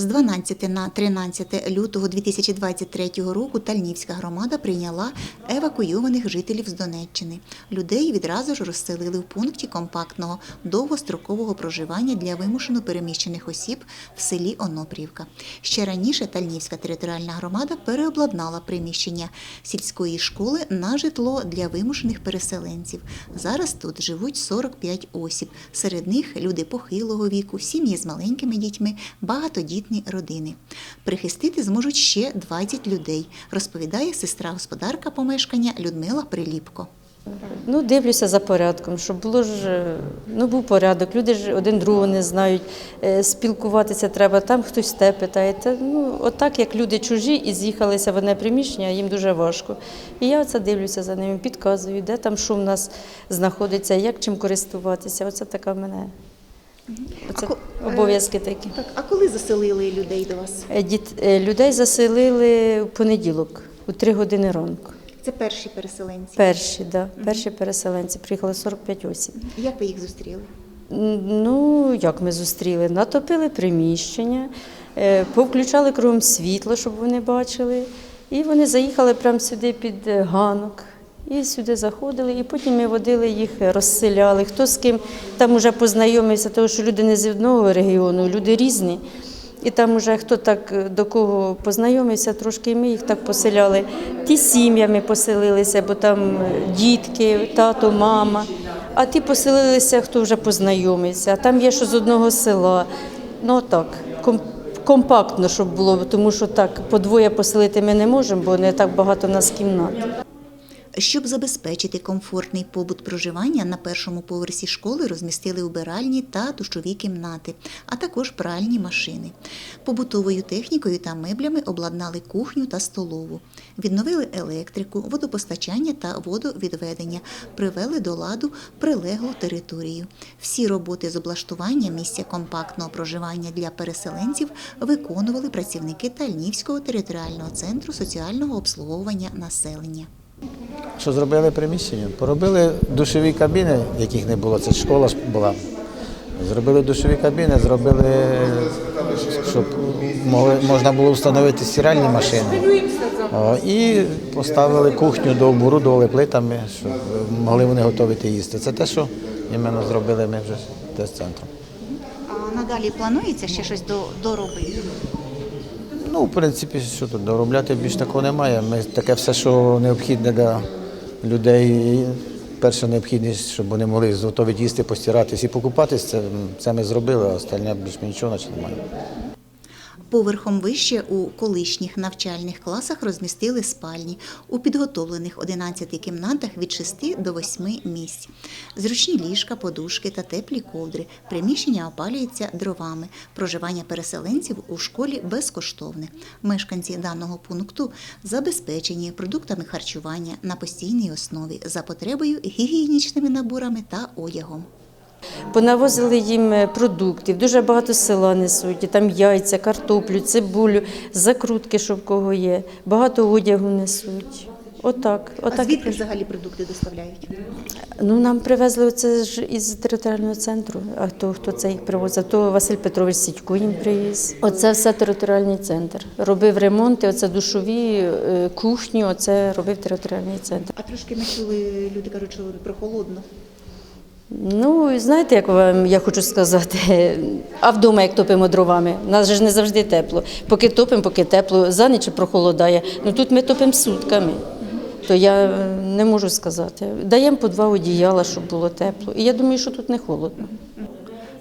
З 12 на 13 лютого 2023 року Тальнівська громада прийняла евакуйованих жителів з Донеччини. Людей відразу ж розселили в пункті компактного довгострокового проживання для вимушено переміщених осіб в селі Онопрівка. Ще раніше Тальнівська територіальна громада переобладнала приміщення сільської школи на житло для вимушених переселенців. Зараз тут живуть 45 осіб. Серед них люди похилого віку, сім'ї з маленькими дітьми, багатодітні родини. Прихистити зможуть ще 20 людей, розповідає сестра господарка помешкання Людмила Приліпко. Ну, дивлюся за порядком, щоб було ж е, ну, був порядок. Люди ж один другого не знають. Е, Спілкуватися треба, там хтось те питає. Та, ну, отак, як люди чужі і з'їхалися в одне приміщення, їм дуже важко. І я оце дивлюся за ними, підказую, де там що в нас знаходиться, як чим користуватися. Оце така в мене. Оце А обов'язки такі. Так, а коли заселили людей до вас? Е, Діт, е, людей заселили в понеділок, у три години ранку. Це перші переселенці. Перші, да, перші переселенці. Приїхали 45 осіб. Як ви їх зустріли? Ну, як ми зустріли? Натопили приміщення, е, повключали кругом світло, щоб вони бачили. І вони заїхали прямо сюди під е, ганок. І сюди заходили, і потім ми водили їх, розселяли. Хто з ким там уже познайомився, тому що люди не з одного регіону, люди різні. І там уже хто так е, до кого познайомився, трошки ми їх так поселяли. Ті сім'ями поселилися, бо там е, дітки, тато, мама. А ті поселилися, хто вже познайомився. Там є що з одного села. Ну так, компактно, щоб було, тому що так по двоє поселити ми не можемо, бо не так багато в нас кімнат. Щоб забезпечити комфортний побут проживання, на першому поверсі школи розмістили убиральні та душові кімнати, а також пральні машини. Побутовою технікою та меблями обладнали кухню та столову, відновили електрику, водопостачання та водовідведення, привели до ладу прилеглу територію. Всі роботи з облаштування місця компактного проживання для переселенців виконували працівники Тальнівського територіального центру соціального обслуговування населення. Що зробили приміщення? Поробили душові кабіни, яких не було, це школа була. Зробили душові кабіни, зробили, щоб можна було встановити стиральні машини. І поставили кухню, дооборудували плитами, щоб могли вони готувати їсти. Це те, що іменно зробили ми вже теж центром. А надалі планується ще щось доробити? Ну, в принципі, що тут доробляти більш такого немає. Ми таке все, що необхідне для людей. Перша необхідність, щоб вони могли зготовити їсти, постиратись і покупатись, це, це ми зробили, а остальне більш нічого наче немає. Поверхом вище у колишніх навчальних класах розмістили спальні у підготовлених 11 кімнатах від 6 до 8 місць. Зручні ліжка, подушки та теплі ковдри. Приміщення опалюється дровами. Проживання переселенців у школі безкоштовне. Мешканці даного пункту забезпечені продуктами харчування на постійній основі за потребою гігієнічними наборами та одягом. Понавозили їм е, продуктів, дуже багато села несуть, там яйця, картоплю, цибулю, закрутки, що в кого є, багато одягу несуть. Отак. А звідки взагалі продукти доставляють? Ну, нам привезли оце ж із територіального центру. А хто, хто це їх привозив? То Василь Петрович Сідько їм привіз. Оце все територіальний центр. Робив ремонти, оце душові, е, кухню, оце робив територіальний центр. А трошки ми чули, люди кажуть, що прохолодно. Ну, знаєте, як вам я хочу сказати, а вдома як топимо дровами, у нас же ж не завжди тепло. Поки топимо, поки тепло, за ніч прохолодає. Ну тут ми топимо сутками. То я е, не можу сказати. Даємо по два одіяла, щоб було тепло. І я думаю, що тут не холодно.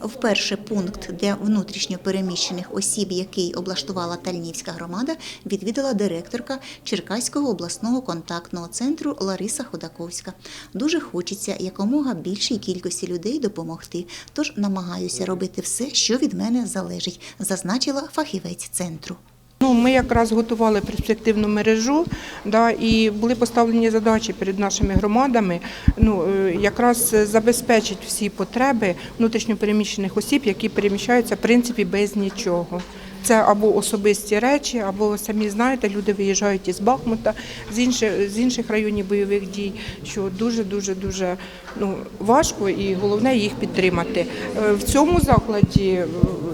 Вперше пункт для внутрішньо переміщених осіб, який облаштувала Тальнівська громада, відвідала директорка Черкаського обласного контактного центру Лариса Ходаковська. Дуже хочеться якомога більшій кількості людей допомогти, тож намагаюся робити все, що від мене залежить, зазначила фахівець центру. Ну, ми якраз готували перспективну мережу, да, і були поставлені задачі перед нашими громадами, ну, е, якраз забезпечити всі потреби внутрішньопереміщених осіб, які переміщаються в принципі без нічого. Це або особисті речі, або самі знаєте, люди виїжджають із Бахмута, з інших, з інших районів бойових дій, що дуже дуже дуже ну, важко і головне їх підтримати. Е, В цьому закладі е,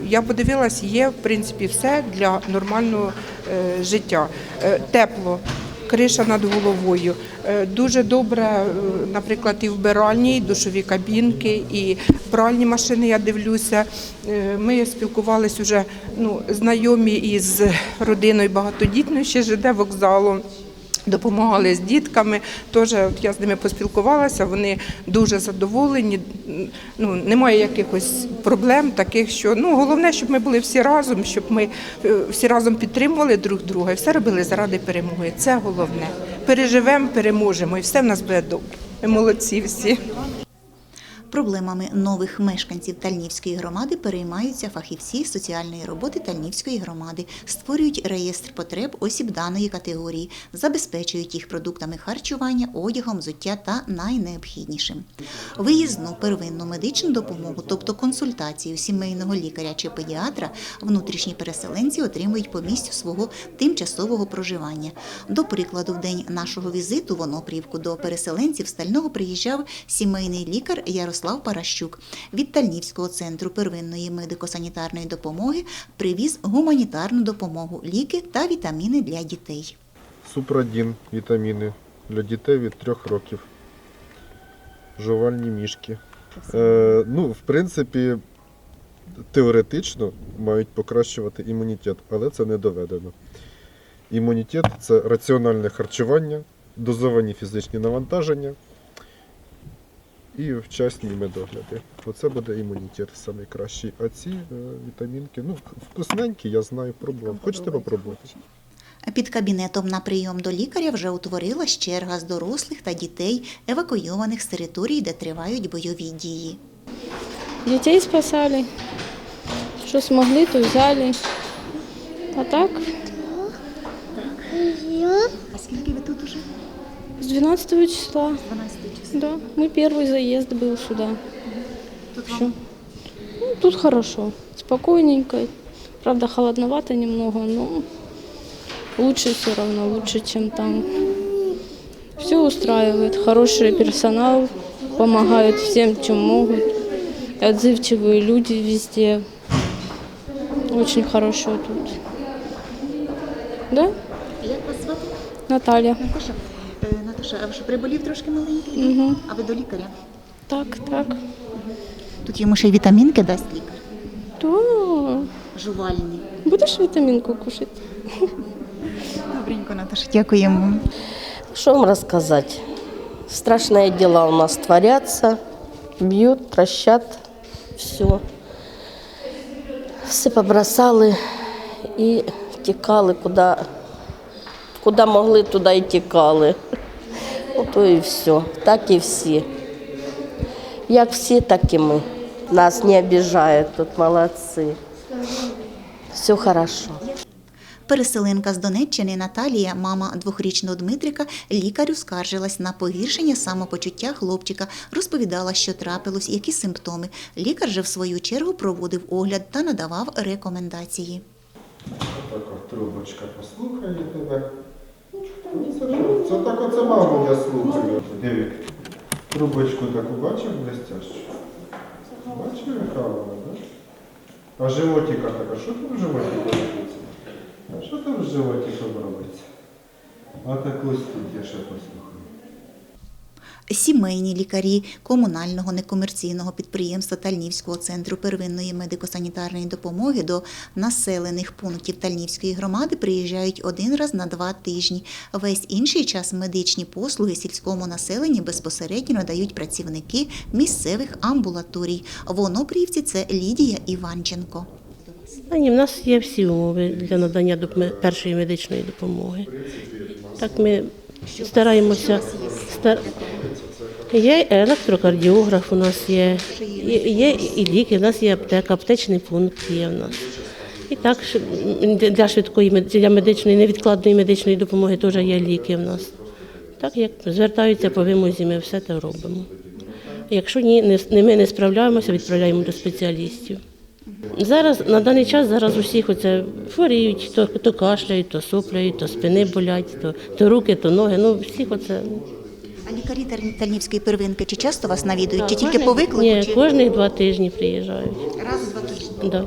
я подивилась, є в принципі все для нормального е, життя. Тепло, криша над головою. Е, Дуже добре, е, наприклад, і вбиральні, і душові кабінки, і пральні машини. Я дивлюся. Е, Ми спілкувалися вже ну, знайомі із родиною багатодітною ще ЖД вокзалу. Допомагали з дітками. Теж от я з ними поспілкувалася. Вони дуже задоволені. Ну немає якихось проблем, таких що ну головне, щоб ми були всі разом, щоб ми е, всі разом підтримували друг друга і все робили заради перемоги. Це головне. Переживемо, переможемо, і все в нас буде добре. Ми молодці всі. Проблемами нових мешканців Тальнівської громади переймаються фахівці соціальної роботи Тальнівської громади, створюють реєстр потреб осіб даної категорії, забезпечують їх продуктами харчування, одягом, взуття та найнеобхіднішим. Виїзну первинну медичну допомогу, тобто консультацію сімейного лікаря чи педіатра, внутрішні переселенці отримують по місцю свого тимчасового проживання. До прикладу, в день нашого візиту в Онопрівку до переселенців стального приїжджав сімейний лікар Ярослав Паращук. Від Тальнівського центру первинної медико-санітарної допомоги привіз гуманітарну допомогу, ліки та вітаміни для дітей. Супрадін, вітаміни для дітей від трьох років. Жувальні мішки. Е, ну, в принципі, теоретично мають покращувати імунітет, але це не доведено. Імунітет це раціональне харчування, дозовані фізичні навантаження і вчасні медогляди. Оце буде імунітет найкращий. А ці е, вітамінки, ну, вкусненькі, я знаю, пробував. Хочете попробувати? Під кабінетом на прийом до лікаря вже утворилась черга з дорослих та дітей, евакуйованих з територій, де тривають бойові дії. Детей спасали. Что смогли, то взяли. А так, А скільки ви тут уже? С 12 числа. 12 числа. Да, мы первый заезд был сюда. Всё. Ну, тут хорошо, спокойненько. Правда, холодновато немного, но лучше все равно, лучше, чем там. Все устраивает, хороший персонал, помогают всем, чем могут. Отзывчивые люди везде. Очень хорошо тут. Да, Як вас звати? Наталья? Наташа. Е, Наташа, а ви що приболів трошки маленький? Угу. А ви до лікаря? Так, так. Тут йому ще й вітамінки дасть лікар. То Жувальні. будеш вітамінку кушати? Добренько, Наташа, дякуємо. Что вам рассказать? Страшные дела у нас творятся, бьют, трощат, все. Все побросали і тікали, куди, куди могли, туди і тікали. Ото і все. Так і всі. Як всі, так і ми. Нас не обіжають тут, молодці. Все хорошо. Переселенка з Донеччини Наталія, мама двохрічного Дмитрика, лікарю скаржилась на погіршення самопочуття хлопчика, розповідала, що трапилось, які симптоми. Лікар же в свою чергу проводив огляд та надавав рекомендації. Така трубочка послухає тебе. Це, так оце маму я слухаю. Диви, трубочку таку бачив блестящу? Бачив, яка вона, так? А животіка така, що там в животі робиться? А що там в животиком робиться? А так ось тут я ще послухаю. Сімейні лікарі комунального некомерційного підприємства Тальнівського центру первинної медико-санітарної допомоги до населених пунктів Тальнівської громади приїжджають один раз на два тижні. Весь інший час медичні послуги сільському населенню безпосередньо надають працівники місцевих амбулаторій. В Онопрівці це Лідія Іванченко. Ні, в нас є всі умови для надання першої медичної допомоги. Так ми стараємося. Стар... Є електрокардіограф, у нас є, є, і ліки, у нас є аптека, аптечний пункт є в нас. І так для швидкої для медичної невідкладної медичної допомоги теж є ліки в нас. Так як звертаються по вимозі, ми все це робимо. Якщо ні, не ми не справляємося, відправляємо до спеціалістів. Зараз на даний час зараз усіх оце хворіють, то, то кашляють, то сопляють, то спини болять, то, то руки, то ноги. Ну всіх оце. А лікарі Тер- Тальнівської первинки чи часто вас навідують, чи тільки по виклику? Ні, чи... кожних два тижні приїжджають. Раз у два тижні. Да.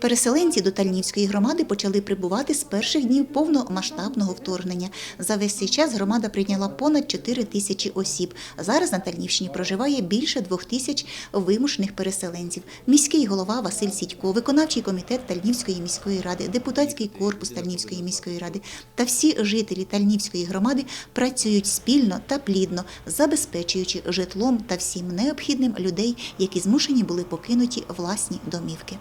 Переселенці до Тальнівської громади почали прибувати з перших днів повномасштабного вторгнення. За весь цей час громада прийняла понад 4 тисячі осіб. Зараз на Тальнівщині проживає більше двох тисяч вимушених переселенців. Міський голова Василь Сідько, виконавчий комітет Тальнівської міської ради, депутатський корпус Тальнівської міської ради та всі жителі Тальнівської громади працюють спільно та плідно, забезпечуючи житлом та всім необхідним людей, які змушені були покинути власні домівки.